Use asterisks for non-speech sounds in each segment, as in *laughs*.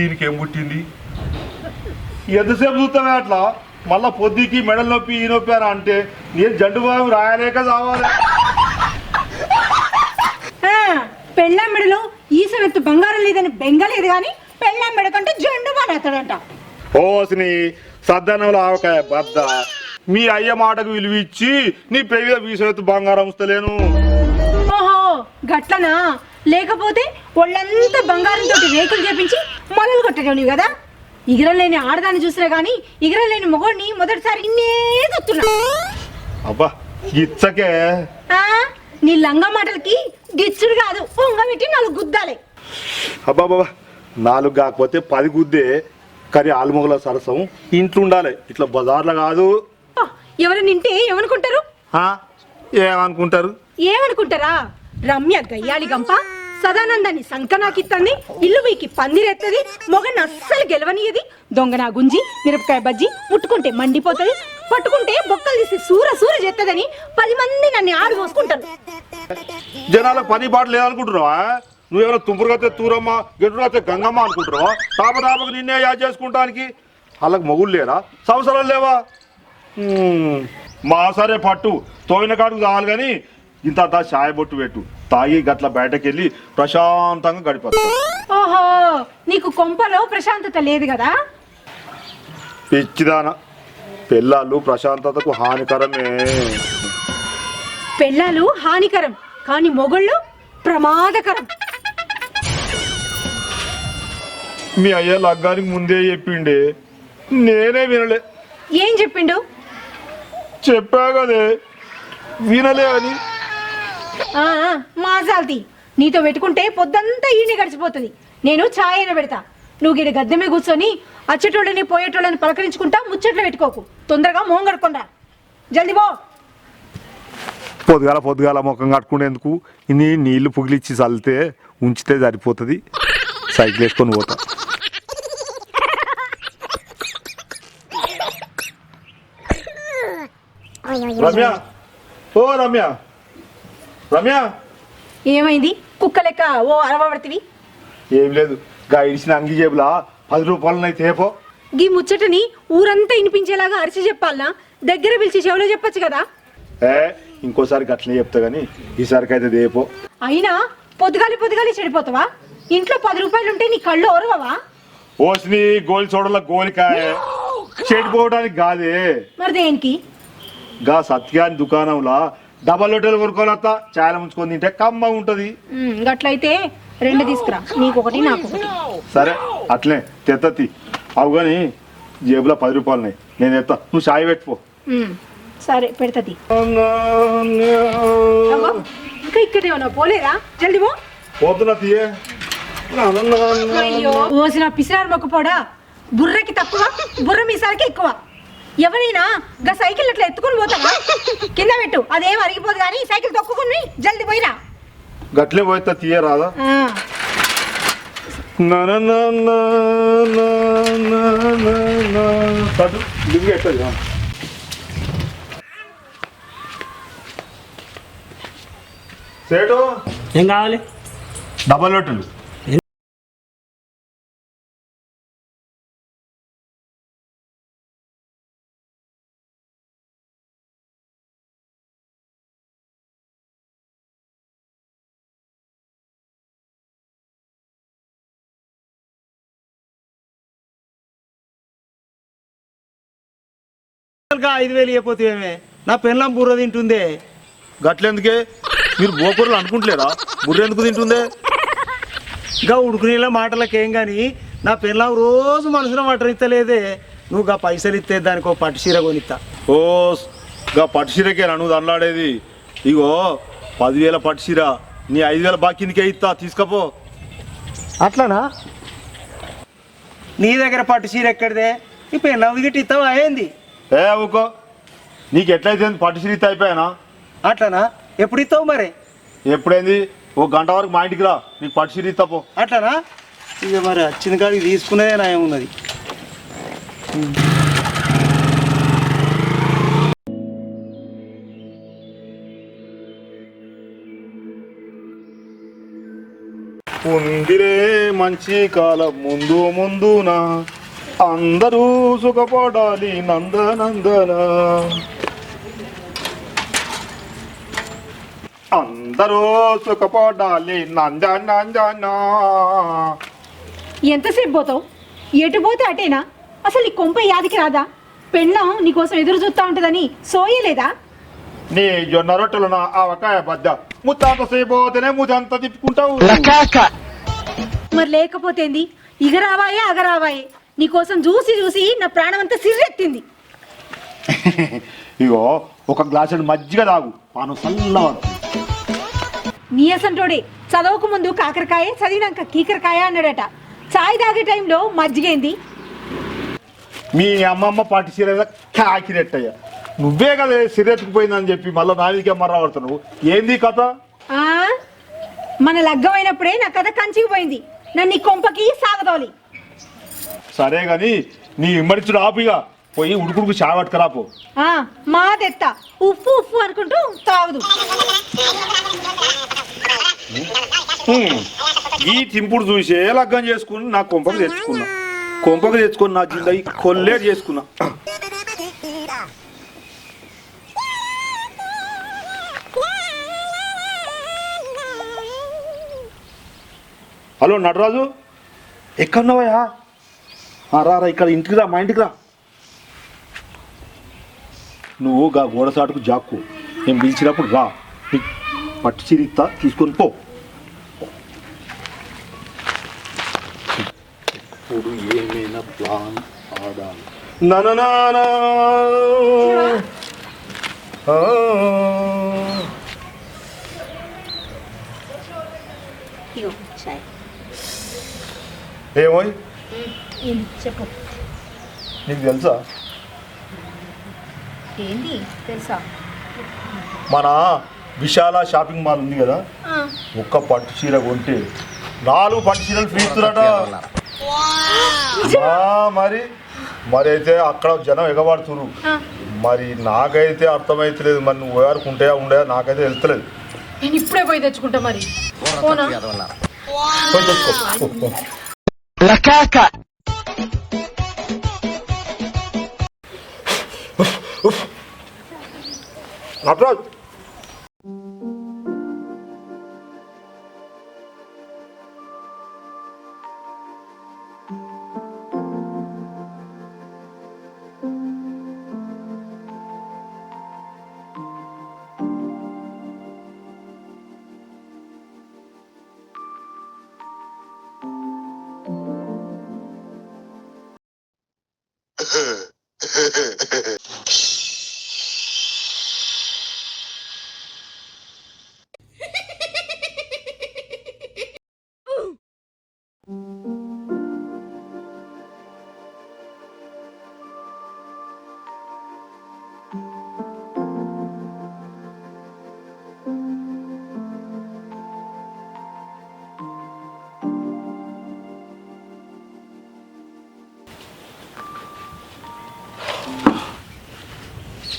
దీనికి ఏం పుట్టింది? ఎంతసేపు చూస్తామే అట్లా? మళ్ళా పొద్దుకి మెడల నొప్పి ఈ నొప్పి అని అంటే నేను జండు బాబు రాయలేక చావాలి పెళ్ళాం మెడలో ఈసవెత్తు బంగారం లేదని బెంగలేదు కానీ పెళ్ళాం మెడ కంటే జెండు బానేస్తాడంట ఓసిని సద్దనంలో ఆవకాయ బద్ద. మీ అయ్య మాటకు విలువ ఇచ్చి నీ పెరిగిన వీసెత్తు బంగారం ఉంచలేను. ఓహో గట్లనా? లేకపోతే ఒళ్ళంతా బంగారంతో రేకులు చేపించి మొదలు కొట్టేటోనివి కదా. ఇగరలేని ఆడదాన్ని చూసినా గానీ ఇగరలేని మొగోడిని మొదటిసారి ఇన్నే చూస్తున్నా. అబ్బా ఇచ్చకే. ఆ, నీ లంగా మాటలకి గిచ్చుడు కాదు పొంగ పెట్టి నాలుగు గుద్దాలి. అబ్బా బాబా నాలుగు కాకపోతే పది గుద్దే కానీ ఆలుమొగల సరసం ఇంట్లో ఉండాలి. ఇట్లా బజార్లో కాదు. ఎవరు నింటే ఏమనుకుంటారు? ఆ? ఏమనుకుంటారు? ఏమనుకుంటారా? రమ్య గయ్యాలి గంప? సదానందాన్ని సంకనాకిత్తంది ఇల్లు వీకి పందిరెత్తది మొగన్ అస్సలు గెలవనియది. దొంగ నా గుంజి మిరపకాయ బజ్జి ముట్టుకుంటే మండిపోతుంది పట్టుకుంటే బొక్కలు తీసి సూర సూర చేత్తదని పది మంది నన్ను ఆడు మోసుకుంటారు. జనాలకు పని బాట లేదనుకుంటున్నావా? నువ్వేమైనా తుంపురు కత్తే తూరమ్మ గెడ్డు గంగమ్మ అనుకుంటున్నావా? తాప తాపకు నిన్నే యాద్ చేసుకుంటానికి. వాళ్ళకి మొగుళ్ళు లేరా? సంవత్సరాలు లేవా? మా సరే పట్టు తోయిన కాడుకు చాలు కానీ ఇంత అంతా బొట్టు పెట్టు. తాగి గట్ల బయటకు వెళ్ళి ప్రశాంతంగా గడిపా ఓహో నీకు కొంపలో ప్రశాంతత లేదు కదా? పిచ్చిదాన పిల్లలు ప్రశాంతతకు హానికరమే. పెళ్ళాలు హానికరం కానీ మొగుళ్ళు ప్రమాదకరం. మీ అయ్య లగ్గానికి ముందే చెప్పిండే నేనే వినలే. ఏం చెప్పిండు? చెప్పా కదే వినలే అని. ఆ, ఆ, మాజాల్తి నీతో పెట్టుకుంటే పొద్దంతా ఈయన గడిచిపోతుంది. నేను ఛాయ్ అయినా పెడతా. నువ్వు గిడ గద్దెమే కూర్చొని అచ్చేటోళ్ళని పోయేటోళ్ళని పలకరించుకుంటా ముచ్చట్లు పెట్టుకోకు. తొందరగా మోం కడుక్కుందా జల్దీ పో. పొద్దుగాల పొద్దుగాల ముఖం కట్టుకునేందుకు ఇన్ని నీళ్ళు పుగిలిచ్చి చల్లితే ఉంచితే సరిపోతుంది. సైకిల్ వేసుకొని పోతా. *laughs* రమ్య. ఓ రమ్య. రమ్య! ఏమైంది? కుక్క లెక్క ఓ అరవబడితివి? ఏం లేదు. గా ఇడిచిన అంగి జేబులా పది రూపాయలు తేపో. గీ ముచ్చటని ఊరంతా వినిపించేలాగా అరిచి చెప్పాలనా? దగ్గర పిలిచి చెవిలో చెప్పొచ్చు కదా? ఏ ఇంకోసారి గట్లనే చెప్తా కానీ ఈసారికి అయితే దేపో అయినా పొద్దుగాలి పొద్దుగాలి చెడిపోతావా? ఇంట్లో పది రూపాయలు ఉంటే నీ కళ్ళు ఓరవవా ఓసిని గోలి చూడల గోలికాయ. చెడిపోవడానికి కాదే మరి దేనికి గా సత్యాన్ని దుకాణంలో డబల్ హోటల్ కొనుక్కోనత్తా చాలా ముంచుకొని తింటే కమ్మ ఉంటది. ఉమ్, గట్లయితే రెండు తీసుకురా. నీకొకటి నాకొకటి. సరే అట్లే తెత్తతి అవు కానీ జేబులో పది రూపాయలు ఉన్నాయి. నేను ఎత్తా నువ్వు సాయి పెట్టుకో. ఉమ్, సరే పెడతది అవ్వ, ఇంకా ఇక్కడే ఉన్నావు పోలేరా జల్దీ పో. పోతున్నా తీయే అయ్యో ఓసిన పిసినారు మొక్కపోడా? బుర్రకి తక్కువ బుర్ర మీసాలకి ఎక్కువ. ఎవరైనా గా సైకిల్ అట్లా ఎత్తుకొని పోతావా? కింద పెట్టు. అదేం అరిగిపోదు కానీ సైకిల్ తొక్కుకుని జల్దీ పోయిరా. గట్లే పోతా తీయ రాదా ఆ, లింగి ఎట్టది సేటు. ఏం కావాలి? డబల్ హోటల్ ఐదు వేలు ఇవ్వకపోతేమే నా పెళ్ళం బుర్ర తింటుందే. గట్లెందుకే? మీరు గోపురాలు అనుకుంటలేరా? బుర్ర ఎందుకు తింటుందే? ఇంకా ఉడుకునేలా మాటలకేం కానీ నా పెళ్ళం రోజు మనసులో మటనిస్తలేదే నువ్వు గా పైసలు ఇస్తే దానికి ఒక పట్టు చీర కొనిస్తా ఓ గా పట్టుచీరకే నువ్వు దండలాడేది ఇగో పదివేల పట్టుచీర నీ ఐదు వేల బాకీనికే ఇస్తా తీసుకపో. అట్లనా? నీ దగ్గర పట్టు చీర ఎక్కడిదే? ఈ పెళ్ళం గిట్ట ఇస్తావా ఏంది? ఏ ఊకో నీకు ఎట్లయితే పట్టుచీర ఇస్తా అయిపోయానా? అట్లనా? ఎప్పుడు ఇస్తావు మరి? ఎప్పుడైంది? ఓ గంట వరకు మా ఇంటికి రా. నీకు పట్టుచీర ఇస్తా పో. అట్లనా? ఇక మరి వచ్చిన కాడికి తీసుకునేదే నా ఏమున్నది ఉందిరే మంచి కాలం ముందు ముందున. అందరూ సుఖపడాలి నందనందన. అందరూ సుఖపడాలి నందనందన. ఎంతసేపు పోతావు? ఎటు పోతే అటేనా? అసలు నీ కొంప యాదికి రాదా? పెళ్ళం నీకోసం ఎదురు చూస్తా ఉంటుందని సోయలేదా నీ జొన్న రొట్టెలు నా ఆవకాయ బద్ద. ముత్తాంత ముదంతా తిప్పుకుంటావు. మరి లేకపోతేంది ఇగరావాయే అగరావాయే. నీకోసం చూసి చూసి నా ప్రాణం అంతా సిర్రెత్తింది. ఇగో ఒక గ్లాసు మజ్జిగ తాగు. పాను చల్లవాడు నీ అసంటోడే చదవకు ముందు కాకరకాయ చదివినాక కీకరకాయ అన్నాడట. చాయ్ తాగే టైంలో మజ్జిగైంది మీ అమ్మమ్మ పాటి సీర కాకిరెట్టయ్య నువ్వే కదా సిరెత్తుకుపోయిందని చెప్పి మళ్ళీ నాదికే మర్రాడుతున్నావు ఏంది కథ? ఆ? మన లగ్గమైనప్పుడే నా కథ కంచికి పోయింది. నన్ను ఈ కొంపకి సాగదోలి. సరే గాని నీ ఇమ్మడిచుడు ఆపిగా పోయి ఉడుకుడుకు చావట్టుకరాపో ఆ మాదెత్త. ఉప్పు ఉప్పు అనుకుంటూ తాగుదు. ఈ తింపుడు చూసే లగ్గం చేసుకుని నా కొంపకు తెచ్చుకున్నా. కొంపకు తెచ్చుకొని నా జిందగీ కొల్లేరు చేసుకున్నా. హలో నటరాజు. ఎక్కడున్నావయ్యా? ఆ, రా రా ఇక్కడ ఇంటికి రా మా ఇంటికి రా. నువ్వు గా గోడసాటుకు జాక్కు. నేను పిలిచినప్పుడు రా. పట్టు చిరిస్తా తీసుకొని పో. ఇప్పుడు ఏమైనా ప్లాన్ ఆడాలి. నననానా. ఆ. ఏమోయ్? చెప్పు. నీకు తెలుసా? ఏంది? తెలుసా? మన విశాల షాపింగ్ మాల్ ఉంది కదా? ఒక్క పట్టు చీర కొంటే నాలుగు పట్టు చీరలు ఫ్రీ ఇస్తున్నారట ఆ, మరి మరి అయితే అక్కడ జనం ఎగబడుతున్నారు మరి నాకైతే అర్థమైతలేదు మరి నువ్వు ఎవరికి ఉంటాయా ఉండయా నాకైతే వెళ్తలేదు నేను ఇప్పుడే పోయి తెచ్చుకుంటా మరి. పోనా? *laughs* పోయి తెచ్చుకో. నటరాజ్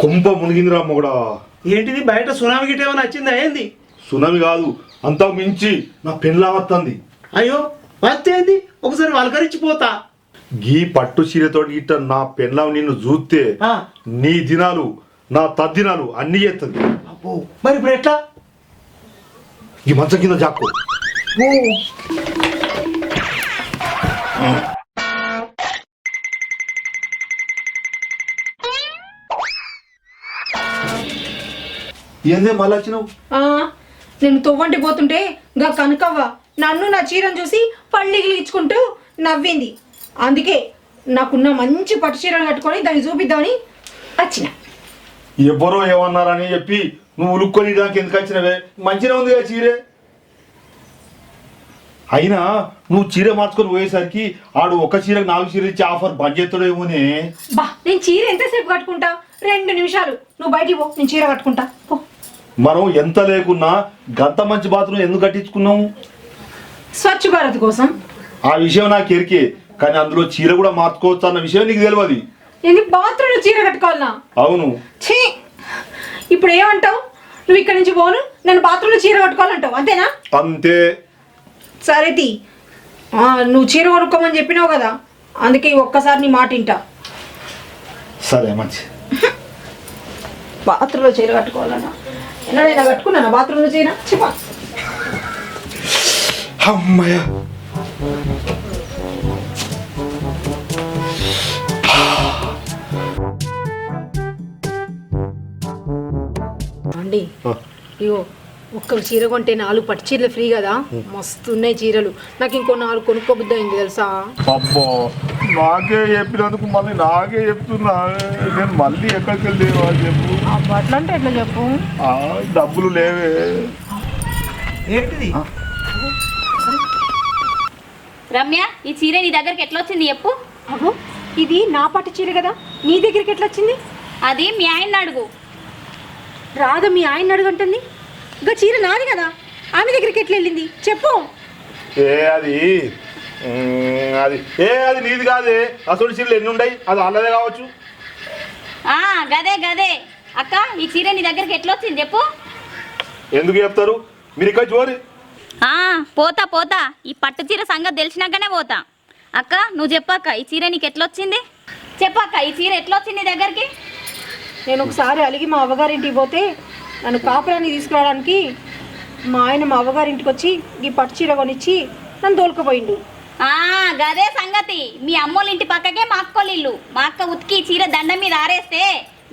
కుంభ మునిగిందిరా మొగడా. ఏంటిది? బయట సునామీ గిట్ట ఏమైనా వచ్చిందా? ఏంది? సునామి కాదు అంతా మించి నా పెళ్ళా వస్తుంది అయ్యో వస్తేంది ఒకసారి వలకరించిపోతా గీ పట్టు చీరతో గిట్ట నా పెళ్ళం నిన్ను చూస్తే ఆ, నీ దినాలు నా తద్దినాలు అన్ని చేస్తుంది అబ్బో. మరి ఇప్పుడు ఎట్లా? ఈ మంచం కింద జాక్కో. ఓ. ఏందే మళ్ళీ వచ్చినావు? ఆ, నేను తొవ్వంటి పోతుంటే గా కనకవ్వ నన్ను నా చీరను చూసి పళ్ళిగిలి ఇచ్చుకుంటూ నవ్వింది. అందుకే నాకున్న మంచి పట్టు చీరను కట్టుకొని దాన్ని చూపిద్దామని వచ్చిన. ఎవరో ఏమన్నారని చెప్పి నువ్వు ఉలుక్కొని దానికి ఎందుకు వచ్చినవే? మంచిగా ఉంది కదా చీరే. అయినా నువ్వు చీర మార్చుకొని పోయేసరికి ఆడు ఒక చీరకు నాలుగు చీర ఇచ్చి ఆఫర్ బంద్ చేస్తాడేమోనే బా నేను చీర ఎంతసేపు కట్టుకుంటా? రెండు నిమిషాలు. నువ్వు బయటికి పో నేను చీర కట్టుకుంటా. పో. మనం ఎంత లేకున్నా గంత మంచి బాత్రూమ్ ఎందుకు కట్టించుకున్నాము స్వచ్ఛ భారత్ కోసం. ఆ విషయం నాకు ఎరికే. కానీ అందులో చీర కూడా మార్చుకోవచ్చు అన్న విషయం నీకు తెలియదు నేను బాత్రూంలో చీర కట్టుకోవాలనా? అవును. ఛీ! ఇప్పుడు ఏమంటావు? నువ్వు ఇక్కడి నుంచి పోను నన్ను బాత్రూంలో చీర కట్టుకోవాలంటావు అంతేనా? అంతే. సరే తీ. ఆ, నువ్వు చీర కొనుక్కోమని చెప్పినావు కదా అందుకే ఈ ఒక్కసారి నీ మాట వింటా. సరే మంచి. బాత్రూంలో చీర కట్టుకోవాలన్నా. ఎన్నడైనా కట్టుకున్నానా బాత్రూంలో చీర? చెప్పా అమ్మయ్య. అండి ఇగో ఒక్క చీర కొంటే నాలుగు పట్టు చీరలు ఫ్రీ కదా? మస్తు ఉన్నాయి చీరలు. నాకు ఇంకో నాలుగు కొనుక్కోబుద్ది అయింది తెలుసా? అబ్బో నాకే చెప్పినందుకు మళ్ళీ నాకే చెప్తున్నా. నేను మళ్ళీ ఎక్కడికి వెళ్ళేవా చెప్పు. అట్లా అంటే ఎట్లా చెప్పు? ఆ, డబ్బులు లేవే. ఏంటిది? రమ్య ఈ చీర నీ దగ్గరికి ఎట్లా వచ్చింది చెప్పు. అగో ఇది నా పట్టు చీర కదా? నీ దగ్గరికి ఎట్లా వచ్చింది అది మీ ఆయన అడుగు. రాధ మీ ఆయన అడుగుంటుంది? ఇంకా చీర నాది కదా. ఆమె దగ్గరికి ఎట్లా వెళ్ళింది? చెప్పు. ఏ అది అది ఏ అది నీది కాదే. అసలు చీరలు ఎన్ని ఉన్నాయి అది అల్లదే కావచ్చు. ఆ గదే గదే. అక్క ఈ చీర నీ దగ్గరికి ఎట్లా వచ్చింది? చెప్పు. ఎందుకు చెప్తారు? మీరు ఇక్కడ చూరి ఆ పోతా పోతా. ఈ పట్టు చీర సంగతి తెలిసినాకనే పోతా. అక్క నువ్వు చెప్పక్క ఈ చీర నీకు ఎట్లా వచ్చింది? చెప్పక్క ఈ చీర ఎట్లా వచ్చింది నీ దగ్గరికి? నేను ఒకసారి అలిగి మా అవ్వగారింటికి పోతే నన్ను కాపురాన్ని తీసుకురావడానికి మా ఆయన మా అవ్వగారింటికి వచ్చి ఈ పట్టు చీర కొనిచ్చి నన్ను తోలుకుపోయిండు. గదే సంగతి. మీ అమ్మోళ్ళ ఇంటి పక్కకే మా అక్కోళ్ళ ఇల్లు మా అక్క ఉతికి చీర దండం మీద ఆరేస్తే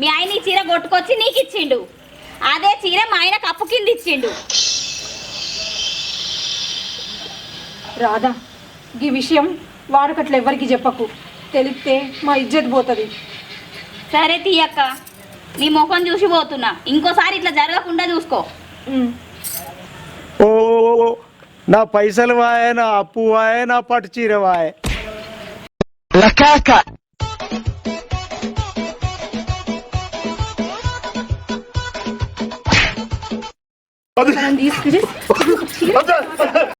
మీ ఆయన ఈ చీర కొట్టుకొచ్చి నీకు ఇచ్చిండు. అదే చీర మా ఆయన కప్పు కింద ఇచ్చిండు. రాధా ఈ విషయం వాడుకట్ల ఎవరికి చెప్పకు. తెలిస్తే మా ఇజ్జత్ పోతుంది. సరే తీయక్క. నీ ముఖం చూసి పోతున్నా. ఇంకోసారి ఇట్లా జరగకుండా చూసుకో. ఓ నా పైసలు వాయే నా అప్పు వాయే నా పట్టు చీర వాయే. తీసుకుని.